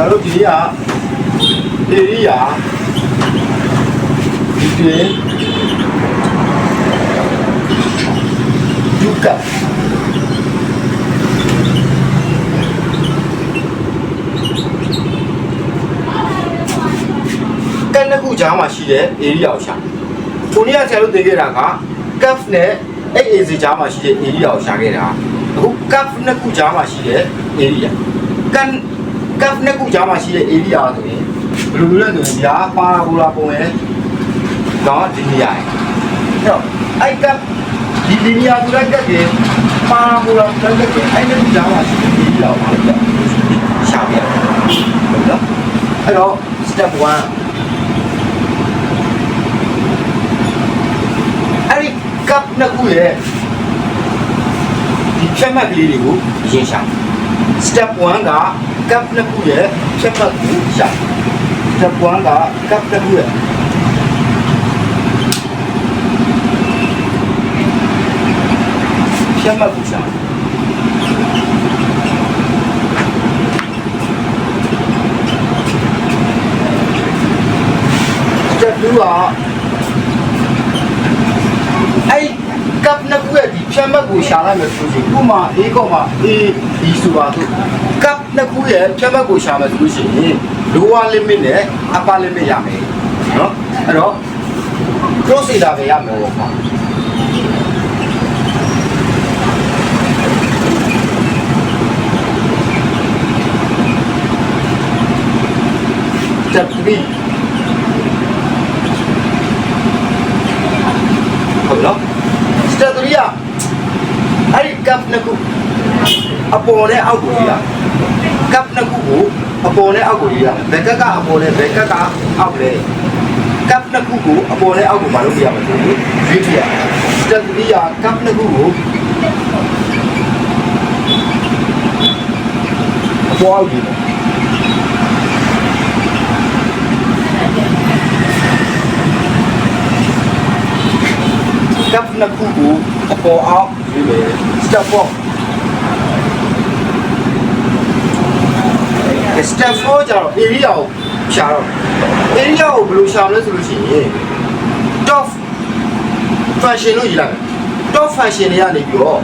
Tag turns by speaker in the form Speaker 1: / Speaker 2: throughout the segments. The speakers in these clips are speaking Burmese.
Speaker 1: ကျွန်တော်တို့ဒီက area ဒီတွင်ဒုက္ခကန်နှစ်ခုကြားမှာရှိတဲ့ area ကိုရှာကိုနေ့ကဆရာတို့သိခဲ့တာက cup နဲ့အဲ့ AC ကြားမှာရှိတဲ့ area ကိုရှာခဲ့တာအခု cup နှစ်ခုကြားမှာရှိတဲ့ area ကန် cup နှစ်ခုကြားမှာရှိတဲ့ area ဆိုရင်ဘယ်လိုလဲဆိုရင်ဒီဟာပါရာဘိုလာပုံရဲ့တော့ဒီနေရာအဲ့တော့အဲ့ cup ဒီဒီနေရာဆိုတဲ့ cup ရဲ့ပါရာဘိုလာဆိုတဲ့ cup ရဲ့အဲ့နှစ်ခုကြားမှာရှိတဲ့ area ကိုပါလို့ရှာပြဟုတ်နော်အဲ့တော့ step 1အဲ့ဒီ cup နှစ်ခုရဲ့ဒီဖြတ်မှတ်ကလေးတွေကိုရှင်းရှာ step 1က cup နှစ်ခုရဲ့ဖြတ်မှတ်ကိုရှာ step 1က cup နှစ်ခုရဲ့ဖြတ်မှတ်ကိုရှာ step 2ကအဲ့ cup နှစ်ခုရဲ့ဒီဖြတ်မှတ်ကိုရှာလိုက်မယ်ဆိုရင်ဥမာ A ကောမှာ A B ဆိုပါစို့ cup နှစ်ခုရဲ့ဖြတ်မှတ်ကိုရှာမယ်ဆိုလို့ရှိရင် lower limit နဲ့ upper limit ရမယ်နော်အဲ့တော့ cross fader ပဲရမယ်ပေါ့ကွာတက်ပြီးဟုတ်လားစတက်3ရအဲ့ဒီကပ်နှစ်ခုအပေါ်နဲ့အောက်ကိုရ နှစ်ခုကိုအပေါ်နဲ့အောက်ကိုရဘယ်ကကအပေါ်နဲ့ဘယ်ကကအောက်လဲ cup နှစ်ခုကိုအပေါ်နဲ့အောက်ကိုမလုပ်ပြရမှာဆိုရင်ရွေးပြရ step 3က cup နှစ်ခုကိုအပေါ်အောက်ကြီး step နှစ်ခုကိုအပေါ်အောက်ရွေးမယ် step 4 step 4ကျတော့ area ကိုရှာတော့ area ကိုဘယ်လိုရှာမလဲဆိုလို့ရှိရင် top function လို့ရေးလိုက်မယ် top function တွေကနေပြီးတော့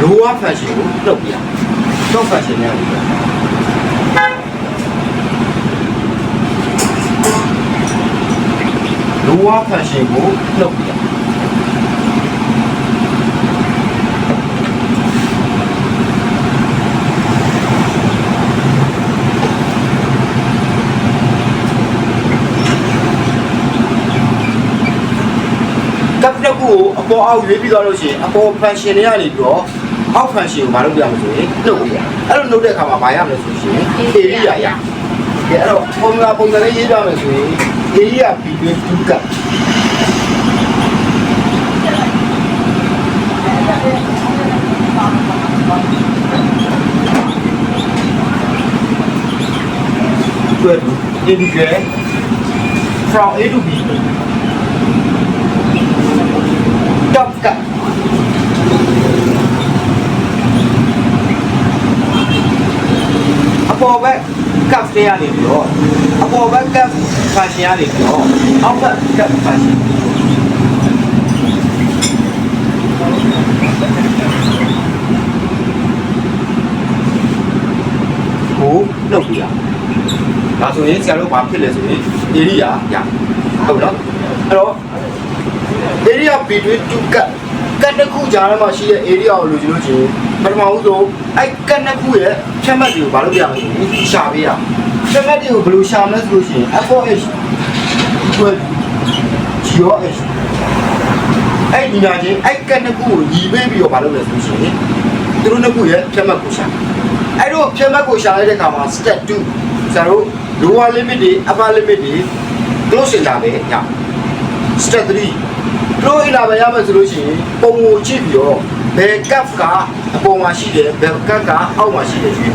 Speaker 1: lower function ကိုနှုတ်ပြရ top function တွေကနေပြီးတော့ lower function ကိုနှုတ်ပြရ ကပ်တစ်ခု ကိုအပေါ်အောက်ရွေးပြီးသွားလို့ရှိရင်အပေါ် function တွေကနေပြီးတော့အောက် function ကိုမလုပ်ပြရမလို့ဆိုရင်နှုတ်ပြရအဲ့လိုနှုတ်တဲ့အခါမှာမရမလို့ဆိုရှင် area ရကဲအဲ့တော့ formula ပုံစံလေးရေးပြမယ်ဆိုရင် area between two cup တွဲ integrate from A to B top cup အပေါ်ဘက်ကတွေကနေပြီးတော့အပေါ်ဘက်က function ကနေပြီးတော့အောက်ဘက်က function ကိုနှုတ်ပြရဒါဆိုရင်ဆရာတို့ဘာဖြစ်လဲဆိုရင် area ရဟုတ်နော်အဲ့တော့ area between two cut ကတ်တစ်ခုကြားထဲမှာရှိတဲ့ area ကိုလိုချင်လို့ချင်းပထမဦးဆုံးအဲ့ကတ်နှစ်ခုရဲ့ဖြတ်မှတ်တွေကိုဘာလုပ်ပြရမလဲဆိုရင်ရှာပေးရဖြတ်မှတ်တွေကိုဘယ်လိုရှာမလဲဆိုလို့ရှိရင် f4h equal to gh အဲ့ဒီညာချင်းအဲ့ကတ်နှစ်ခုကိုညီပေးပြီးတော့ဘာလုပ်လဲဆိုလို့ရှိရင်သူတို့နှစ်ခုရဲ့ဖြတ်မှတ်ကိုရှာအဲ့တော့ဖြတ်မှတ်ကိုရှာလိုက်တဲ့အခါမှာ step 2ဆရာတို့ lower limit တွေ upper limit တွေ close နေတာပဲည step 3 flow in လာပဲရမယ်ဆိုလို့ရှိရင်ပုံကိုကြည့်ပြီးတော့ဘယ် cup ကအပေါ်မှာရှိတယ်ဘယ် cup ကအောက်မှာရှိတယ်ရွေး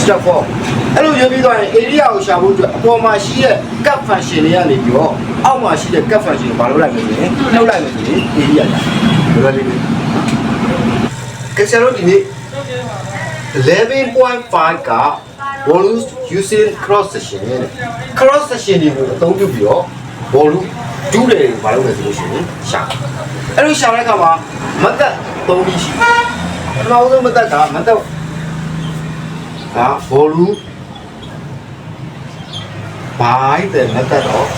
Speaker 1: step 4အဲ့လိုရွေးပြီးတော့ရင် area ကိုရှာဖို့အတွက်အပေါ်မှာရှိတဲ့ cup function တွေကနေပြီးတော့အောက်မှာရှိတဲ့ cup function ကိုဘာလုပ်လိုက်မလဲဆိုရင်နှုတ်လိုက်မယ်ဆိုရင် area ရဘယ်လိုလဲကဲဆရာတို့ဒီနေ့11.5က volume using cross section တဲ့ cross section တွေကိုအသုံးပြုပြီးတော့ volume ဒူးတယ်ဘာလို့လဲဆိုလို့ရှိရင်ရှာအဲ့လိုရှာတဲ့အခါမှာမတ်တက်သုံးပြီးရှိတယ်ပထမဆုံးမတ်တက်ကမတ်တက်ဟာ volume by the method of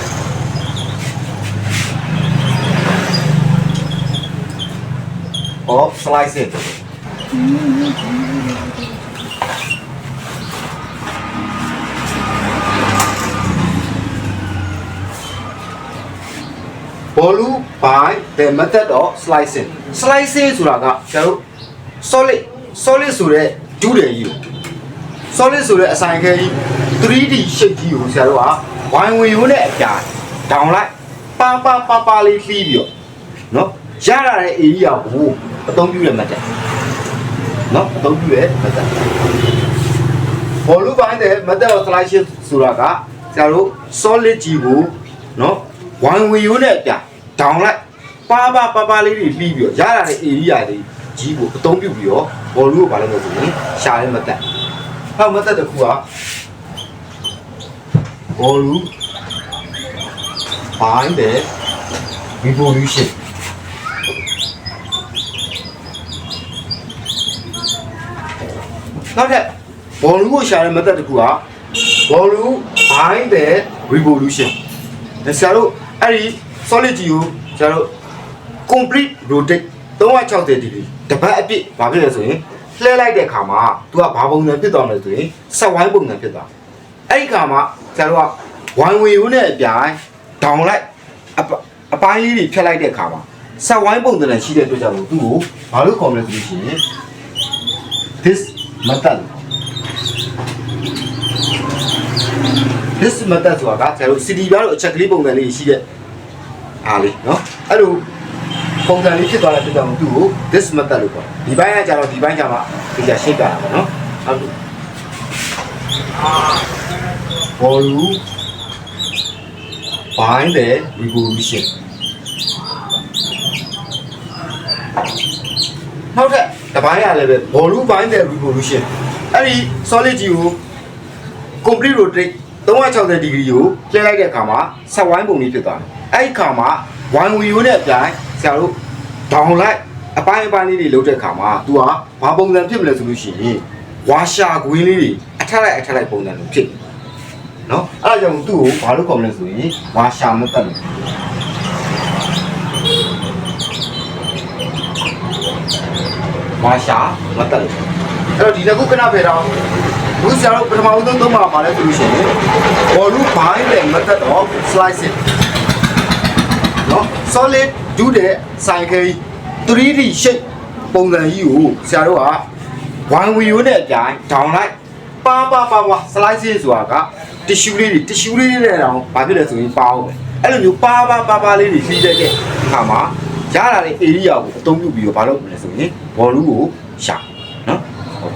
Speaker 1: of slicing ဘော လူ by the method of slicing slicing ဆိုတာကကျွန်တော်တို့ solid solid ဆိုတဲ့ဒူးတယ်ကြီးကို solid ဆိုတဲ့အဆိုင်ခဲကြီး 3D shape ကြီးကိုဆရာတို့ကဝိုင်းဝင်ရုံးနဲ့အပြာဒေါင်လိုက်ပါပါပါပါလေးလှီးပြီးတော့နော်ရရတဲ့ area ကိုအသုံးပြုရမှတ်တယ်နော်အသုံးပြုရမှတ်တယ်ဘောလူပိုင်းတဲ့ method of slicing ဆိုတာကဆရာတို့ solid ကြီးကိုနော်ဝိုင်းဝင်ရုံးနဲ့အပြာ ဒေါင်လိုက်ပါပါပါပါလေးတွေလှီးပြီးတော့ရရတဲ့ area လေးကြီးကိုအသုံးပြုပြီးတော့ဘောလူကိုဘာလုပ်လဲဆိုရင်ရှာရဲမှတ်တယ်ဟောမသက်တစ်ခုကဘောလူ bind the revolution နောက်ထပ်ဘောလူကိုရှာတဲ့မသက်တစ်ခုကဘောလူ bind the revolution ဒါဆရာတို့အဲ့ဒီ solid ကြီးကိုဆရာတို့ complete rotate 360 degree တပတ်အပြည့်ဘာဖြစ်လဲဆိုရင်လှဲလိုက်တဲ့ခါမှာ तू ကဘာပုံစံဖြစ်သွားမလဲဆိုရင်ဆက်ဝိုင်းပုံစံဖြစ်သွားအဲ့ဒီခါမှာဆရာတို့ကဝိုင်းဝင်ရုံးနဲ့အပြိုင်ဒေါင်လိုက်အပအပိုင်းလေးတွေဖြတ်လိုက်တဲ့ခါမှာဆက်ဝိုင်းပုံစံနဲ့ရှိတဲ့အတွက်ကြောင့်မို့သူ့ကိုဘာလို့ခေါ်မလဲဆိုလို့ရှိရင် this method this method ဆိုတာကဆရာတို့ city ပြားတို့အချက်ကလေးပုံစံလေးရှိတဲ့ အားလေးနော်အဲ့လိုပုံစံလေးဖြစ်သွားတဲ့အတွက်ကြောင့်သူ့ကို this method လို့ခေါ်တယ်ဒီဘိုင်းကကျတော့ဒီဘိုင်းကျမှဒီကျရှိတ်တာပါနော်ဟုတ်လို့ volume by the revolution နောက်ထပ်တပိုင်းရလည်းပဲ volume by the revolution အဲ့ဒီ solid ကြီးကို complete rotate 360 degree ကိုကျဲလိုက်တဲ့အခါမှာဆက်ဝိုင်းပုံလေးဖြစ်သွားတယ် အဲ့ဒီအခါမှာဝိုင်းဝီယိုနဲ့အပြိုင်ဆရာတို့ဒေါင်လိုက်အပိုင်းအပိုင်းလေးတွေလုပ်တဲ့အခါမှာ तू ဟာဘာပုံစံဖြစ်မလဲဆိုလို့ရှိရင်ဝါရှာကွင်းလေးတွေအထက်လိုက်အထက်လိုက်ပုံစံလိုဖြစ်တယ်နော်အဲ့ဒါကြောင့်သူ့ကိုဘာလို့ခေါ်မလဲဆိုရင်ဝါရှာမတက်လို့ဝါရှာမတက်လို့အဲ့တော့ဒီနှစ်ခုခဏဖယ်တော့ဘူးဆရာတို့ပထမဦးဆုံးသုံးပါပါလဲဆိုလို့ရှိရင်ဘောလူဘိုင်းနဲ့မတက်တော့ slicing နော် solid ဒူးတဲ့ဆိုင်ခဲကြီး 3D shape ပုံစံကြီးကိုဆရာတို့ကဝိုင်းဝီယိုနဲ့အပြိုင်ဒေါင်လိုက်ပါပါပါပါ slicing ဆိုတာက tissue လေးတွေ tissue လေးတွေနဲ့တောင်ဘာဖြစ်လဲဆိုရင်ပါအောင်ပဲအဲ့လိုမျိုးပါပါပါပါလေးတွေလှီးတဲ့အခါမှာရလာတဲ့ area ကိုအသုံးပြုပြီးတော့ဘာလုပ်မလဲဆိုရင် volume ကိုရှာနော်ဟုတ်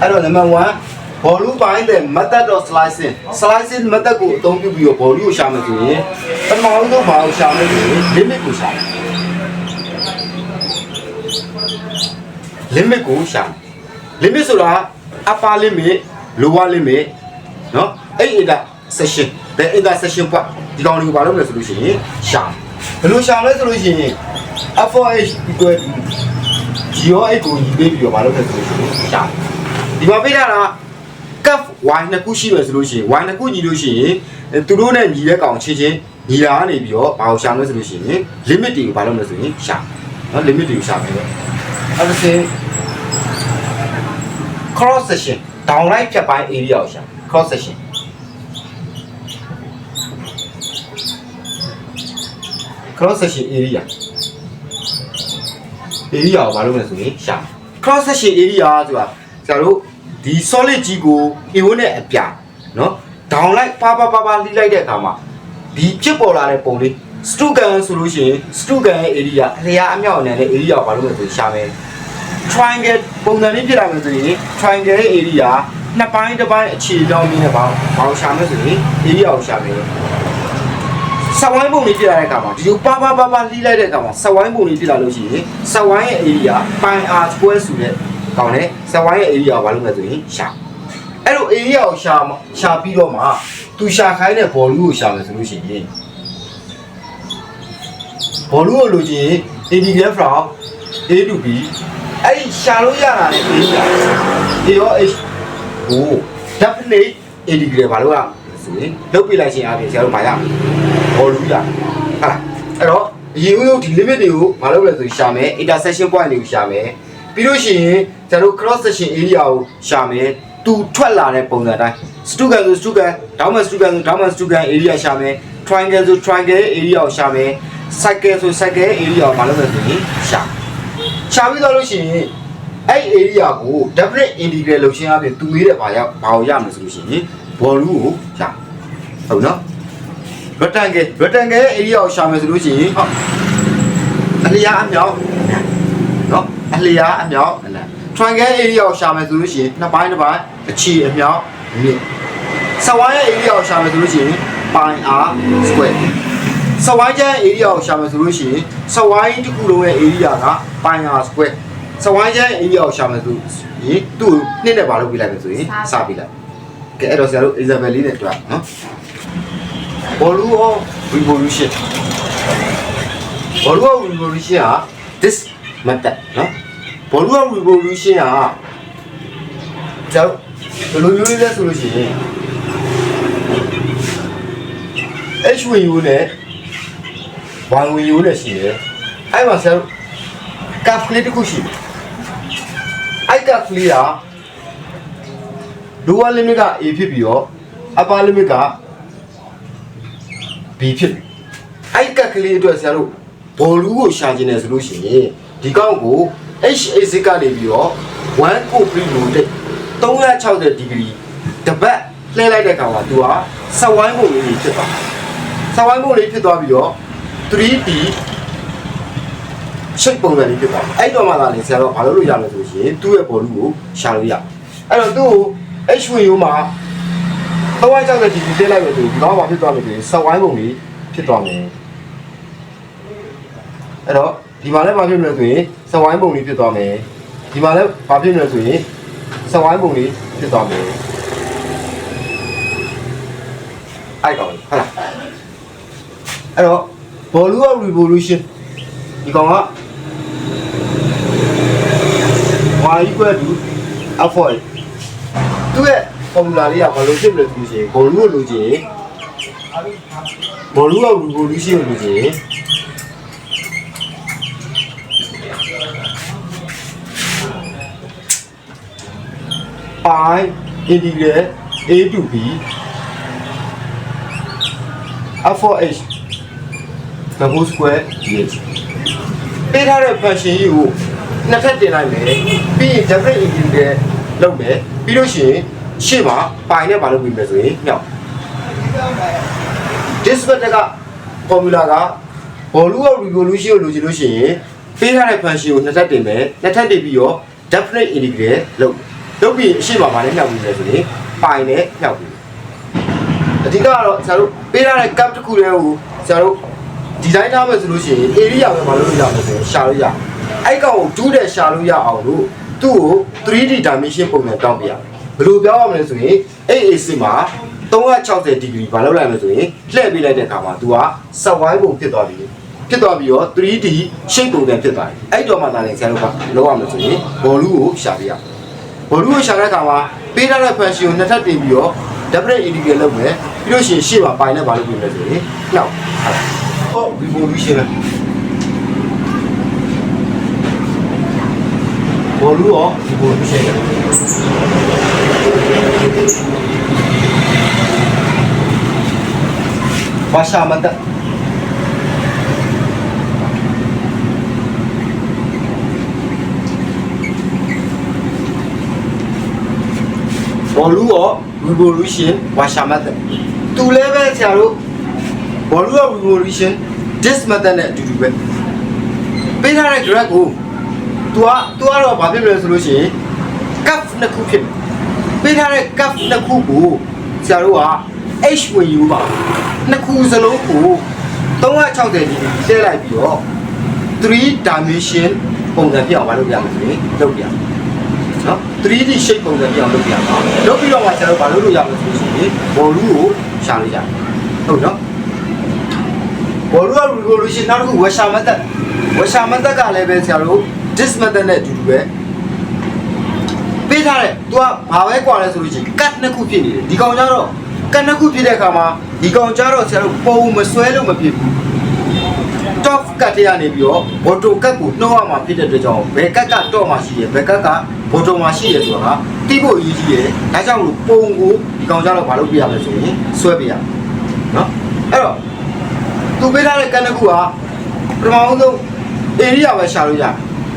Speaker 1: အဲ့တော့ number 1 volume ပိုင်းတဲ့ method of slicing slicing method ကိုအသုံးပြုပြီးတော့ volume ကိုရှာမယ်ဆိုရင်ပထမဆုံးဘာကိုရှာမလဲဆိုရင် limit ကိုရှာမယ် limit ကိုရှာမယ် limit ဆိုတာ upper limit lower limit เนาะအဲ့ intersection the intersection point ဒီကောင်တွေကိုဘာလုပ်မလဲဆိုလို့ရှိရင်ရှာဘယ်လိုရှာမလဲဆိုလို့ရှိရင် f4h equal to gh ကိုညီပေးပြီးတော့ဘာလုပ်လဲဆိုလို့ရှိရင်ရှာဒီမှာပေးထားတာ cup y နှစ်ခုရှိမယ်ဆိုလို့ရှိရင် y နှစ်ခုညီလို့ရှိရင်သူတို့နဲ့ညီတဲ့ကောင်ချင်းချင်းညီလာနေပြီးတော့ဘာကိုရှာမလဲဆိုလို့ရှိရင် limit တွေကိုဘာလုပ်မလဲဆိုရင်ရှာနော် limit တွေကိုရှာမယ်ပေါ့အဲ့ဒါဆို cross section down right ဖြတ်ပိုင်း area ကိုရှာ cross section ကရော့ဆက်ရှင် area area ကိုဘာလို့လဲဆိုရင်ရှာ cross section area ဆိုတာဆရာတို့ ဒီ solid ကြီးကို KO နဲ့အပြနော် down လိုက်ပါပါပါပါလှိလိုက်တဲ့အခါမှာဒီဖြစ်ပေါ်လာတဲ့ပုံလေး strugan ဆိုလို့ရှိရင် strugan ရဲ့ area အလျားအမြောက်အနံနဲ့ area ကိုဘာလို့လဲဆိုရှာမယ် triangle ပုံစံလေးဖြစ်လာမယ်ဆိုရင် triangle ရဲ့ area နှစ်ပိုင်းတစ်ပိုင်းအခြေတောင်းပြီးနဲ့ဘာဘာရှာမယ်ဆိုရင် area ကိုရှာမယ်ဆက်ဝိုင်းပုံလေးပြလာတဲ့အခါမှာဒီလိုပါပါပါပါလှိလိုက်တဲ့အခါမှာဆက်ဝိုင်းပုံလေးပြလာလို့ရှိရင်ဆက်ဝိုင်းရဲ့ area pi r square ဆိုတဲ့ ကောင်းတယ်စဝိုင်းရဲ့ area ကိုဘာလုပ်မလဲဆိုရင်ရှာအဲ့လို area ကိုရှာရှာပြီးတော့မှသူရှာခိုင်းတဲ့ဘောလူကိုရှာမယ်ဆိုလို့ရှိရင်ဘောလူကိုလိုချင် integrate from A to B အဲ့ဒီရှာလို့ရတာလေ area A ရော H ကို definitely integrate ဘာလို့ရဆိုရင်လုပ်ပြလိုက်ခြင်းအပြင်ဆရာတို့ဘာရဘောလူရဟုတ်လားအဲ့တော့အရင်ဦးဆုံးဒီ limit တွေကိုမလုပ်လဲဆိုရှာမယ် intersection point တွေကိုရှာမယ် ပြီးလို့ရှိရင်ကျွန်တော် cross section area ကိုရှာမယ်သူထွက်လာတဲ့ပုံစံအတိုင်း student ဆို student ဒေါင်းမ student ဆိုဒေါင်းမ student area ရှာမယ် triangle ဆို triangle area ကိုရှာမယ် cycle ဆို cycle area ကိုမလုပ်လဲဆိုရင်ရှာရှာပြီးတော့လို့ရှိရင်အဲ့ area ကို definite integral လုပ်ခြင်းအပြင်သူမေးတဲ့ဘာရဘာကိုရမလဲဆိုလို့ရှိရင် volume ကိုရဟုတ်နော် rectangle rectangle ရဲ့ area ကိုရှာမယ်ဆိုလို့ရှိရင်ဟုတ်အလျားအမြောက်နော် အလျားအမြောက်အနံ triangle area ကိုရှာမယ်ဆိုလို့ရှိရင်နှစ်ပိုင်းတစ်ပိုင်းအခြေအမြောက်မြင့်စဝိုင်းရဲ့ area ကိုရှာမယ်ဆိုလို့ရှိရင်ပိုင်း r square စဝိုင်းကျန်း area ကိုရှာမယ်ဆိုလို့ရှိရင်စဝိုင်းတစ်ခုလုံးရဲ့ area ကပိုင်း r square စဝိုင်းကျန်း area ကိုရှာမယ်ဆိုရင်သူ့ကိုနှစ်နဲ့ပါလို့ပြလိုက်မယ်ဆိုရင်စပြလိုက်ကဲအဲ့တော့ဆရာတို့ Isabel လေးနဲ့တွေ့နော် Volume of revolution Volume of revolution ဟာ this method နော် Volume of revolution ဟာကျွန်တော်ဘယ်လိုမျိုးလေးလဲဆိုလို့ရှိရင် H ဝင် U နဲ့ Y ဝင် U နဲ့ရှိတယ်အဲ့မှာဆရာတို့ calculate တစ်ခုရှိတယ်အဲ့ calculate က lower limit က A ဖြစ်ပြီးတော့ upper limit က B ဖြစ်ပြီအဲ့ကက်ကလေးအတွက်ဆရာတို့ဘောလူကိုရှာခြင်းတယ်ဆိုလို့ရှိရင်ဒီကောက်ကို H A စစ်ကနေပြီးတော့1ကိုပြီးလို့တဲ့360ဒီဂရီတပတ်လှည့်လိုက်တဲ့ကောင်ကသူကစဝိုင်းပုံလေးဖြစ်သွားစဝိုင်းပုံလေးဖြစ်သွားပြီးတော့ 3D ရှိတ်ပုံစံလေးဖြစ်သွားအဲ့တော့မှသာလေဆရာတို့ဘာလို့လို့ရလဲဆိုရှင်သူ့ရဲ့ဘောလူကိုရှာလို့ရအဲ့တော့သူ့ကို H ဝင်ရိုးမှာ360ဒီဂရီတက်လိုက်လို့ဒီကောင်ကဘာဖြစ်သွားလဲဆိုရင်စဝိုင်းပုံလေးဖြစ်သွားမယ်အဲ့တော့ ဒီမှာလည်းဘာဖြစ်မလဲဆိုရင်စဝိုင်းပုံလေးဖြစ်သွားမယ်ဒီမှာလည်းဘာဖြစ်မလဲဆိုရင်စဝိုင်းပုံလေးဖြစ်သွားမယ်အဲ့ကောင်ဟုတ်လားအဲ့တော့ volume of revolution ဒီကောင်က y equal to f4 သူ့ရဲ့ formula လေးကဘာလို့ဖြစ်မလဲသူရှင် volume ကိုလိုချင် volume က revolution ကိုလိုချင် ပိုင်း integral a to b f4h the whole square dx ပေးထားတဲ့ function ကြီးကိုနှစ်ထပ်တင်လိုက်မယ်ပြီးရင် definite integral လုပ်မယ်ပြီးလို့ရှိရင်ရှေ့မှာပိုင်နဲ့ဘာလုပ်ပြီးမယ်ဆိုရင်မြောက် this method က formula က volume of revolution ကိုလိုချင်လို့ရှိရင်ပေးထားတဲ့ function ကိုနှစ်ထပ်တင်မယ်နှစ်ထပ်တင်ပြီးတော့ definite integral လုပ် လုပ်ပြီးအရှိမဘာနဲ့မြောက်ပြီးလဲဆိုရင်ပိုင်နဲ့မြောက်ပြီးအဓိကကတော့ဆရာတို့ပေးထားတဲ့ cap တစ်ခုတည်းကိုဆရာတို့ဒီဇိုင်းထားမယ်ဆိုလို့ရှိရင် area ပဲမလုပ်လို့ရမယ်ဆိုရင်ရှာလို့ရအဲ့ကောင်ကိုဒူးတဲ့ရှာလို့ရအောင်လို့သူ့ကို 3D dimension ပုံစံတောင်းပြရဘယ်လိုပြောရမလဲဆိုရင် AAC မှာ360ဒီဂရီဘာလုပ်လိုက်မလဲဆိုရင်လှည့်ပေးလိုက်တဲ့အခါမှာ तू က survive ပုံဖြစ်သွားပြီဖြစ်သွားပြီးတော့ 3D shape ပုံစံဖြစ်သွားတယ်အဲ့တော့မှသာလည်းဆရာတို့ကလောက်ရမယ်ဆိုရင်ဘောလူကိုရှာပြရ ဘောလူကိုရှာတဲ့အခါမှာပေးထားတဲ့ function ကိုနှစ်ထပ်တင်ပြီးတော့ definite integral လုပ်မယ်ပြီးလို့ရှိရင်ရှေ့မှာပိုင်နဲ့ဘာလုပ်ပြီးလဲဆိုရင်နှောက်ဟော revolution ဘောလူရော revolution ဘာရှာမတ် ဘောလူရော revolution ဘာရှာမတ်သူလည်းပဲဆရာတို့ဘောလူရော revolution this method နဲ့အတူတူပဲပေးထားတဲ့ graph ကို तू อ่ะ तू ကတော့ဘာဖြစ်မလဲဆိုလို့ရှိရင် cup နှစ်ခုဖြစ်ပေးထားတဲ့ cup နှစ်ခုကိုဆရာတို့က H ဝင်ယူပါနှစ်ခုစလုံးကို360ဒီထည့်လိုက်ပြီးတော့3 dimension ပုံစံပြအောင်မလုပ်ရဘူးလေလုပ်ပြ 3D shape ပုံစံပြောင်းလုပ်ပြရမှာလုပ်ပြီးတော့မှကျွန်တော်ဘာလုပ်လို့ရမလဲဆိုလို့ရှိရင်ဘောလူကိုရှာလို့ရတယ်ဟုတ်နော်ဘောလူက revolution နောက်တစ်ခု washer method washer method ကလည်းပဲဆရာတို့ this method နဲ့အတူတူပဲပေးထားတယ် तू ကဘာပဲกว่าလဲဆိုလို့ရှိရင် cut နှစ်ခုဖြစ်နေတယ်ဒီကောင်ကြတော့ cut နှစ်ခုဖြစ်တဲ့အခါမှာဒီကောင်ကြတော့ဆရာတို့ပုံမဆွဲလို့မဖြစ်ဘူး top cut တွေကနေပြီးတော့ bottom cut ကိုနှိုးရမှာဖြစ်တဲ့အတွက်ကြောင့်ဘယ် cut က top မှာရှိရဘယ် cut က bottom မှာရှိရဆိုတာကတိဖို့အရေးကြီးတယ်ဒါကြောင့်မလို့ပုံကိုဒီကောင်ကြတော့မလုပ်ပြရမယ်ဆိုရင်ဆွဲပြရမယ်နော်အဲ့တော့သူပေးထားတဲ့ cut နှစ်ခုကပထမဆုံး area ပဲရှာလို့ရတယ်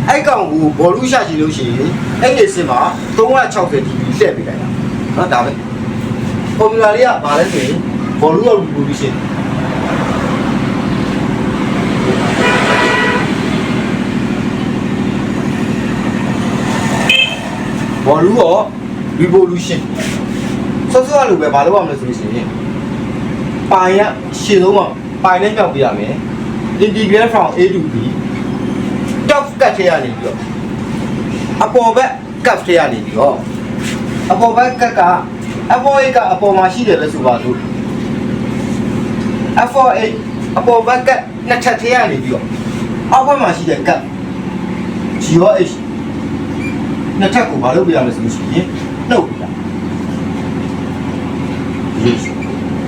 Speaker 1: အဲ့ကောင်ကိုဘောလူရှာချင်လို့ရှိရင်အဲ့ဒီအစင်မှာ360 dB လှည့်ပေးလိုက်တာနော်ဒါပဲ formula လေးကဘာလဲဆိုရင်ဘောလူက revolution ဘောလူရော revolution ဆော့ဆော့လိုပဲဘာလို့ရမလဲဆိုလို့ရှိရင်ပိုင်ရရှင်းဆုံးမှာပိုင်နဲ့မြောက်ပြရမယ် integral from a to b top cut ထဲကနေပြီးတော့အပေါ်ဘက် cut ထဲကနေပြီးတော့အပေါ်ဘက် cut ကအပေါ် a ကအပေါ်မှာရှိတယ်လဲဆိုပါစို့ F4A အပေါ်ဘက် cut နှစ်ထပ်ထဲကနေပြီးတော့အောက်ဘက်မှာရှိတဲ့ cut GOH နှစ်ထပ်ကိုမလုပ်ပြရမယ်ဆိုလို့ရှိရင်နှုတ်ပြတာဒီ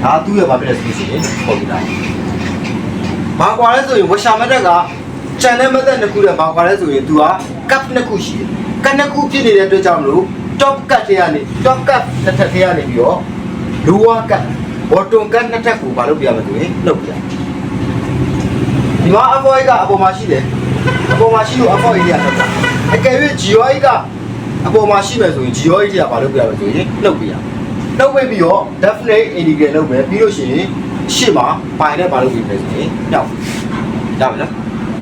Speaker 1: ဒါသူ့ရဲ့ဘာဖြစ်လဲဆိုလို့ရှိရင်ပေါ်ပြတာဘာကွာလဲဆိုရင်ဝရှာမတက်က channel method နှစ်ခုနဲ့ဘာကွာလဲဆိုရင် तू က cut နှစ်ခုရှိတယ် cut နှစ်ခုဖြစ်နေတဲ့အတွက်ကြောင့်မလို့ top cut ထဲကနေ top cut နှစ်ထပ်ထဲကနေပြီးတော့ lower cut bottom cut နှစ်ထပ်ကိုဘာလုပ်ပြရမလဲဆိုရင်နှုတ်ပြဒီမှာ avoid ကအပေါ်မှာရှိတယ်အပေါ်မှာရှိလို့ avoid ရတာအကယ်၍ GOI က အပေါ်မှာရှိမယ်ဆိုရင် GOI ကဘာလုပ်ပြရမလဲဆိုရင်နှုတ်ပြရနှုတ်ပြပြီးတော့ definite integrate လုပ်မယ်ပြီးလို့ရှိရင်ရှေ့မှာပိုင်နဲ့ဘာလုပ်ပြမယ်ဆိုရင်ညောက်ရမယ်နော်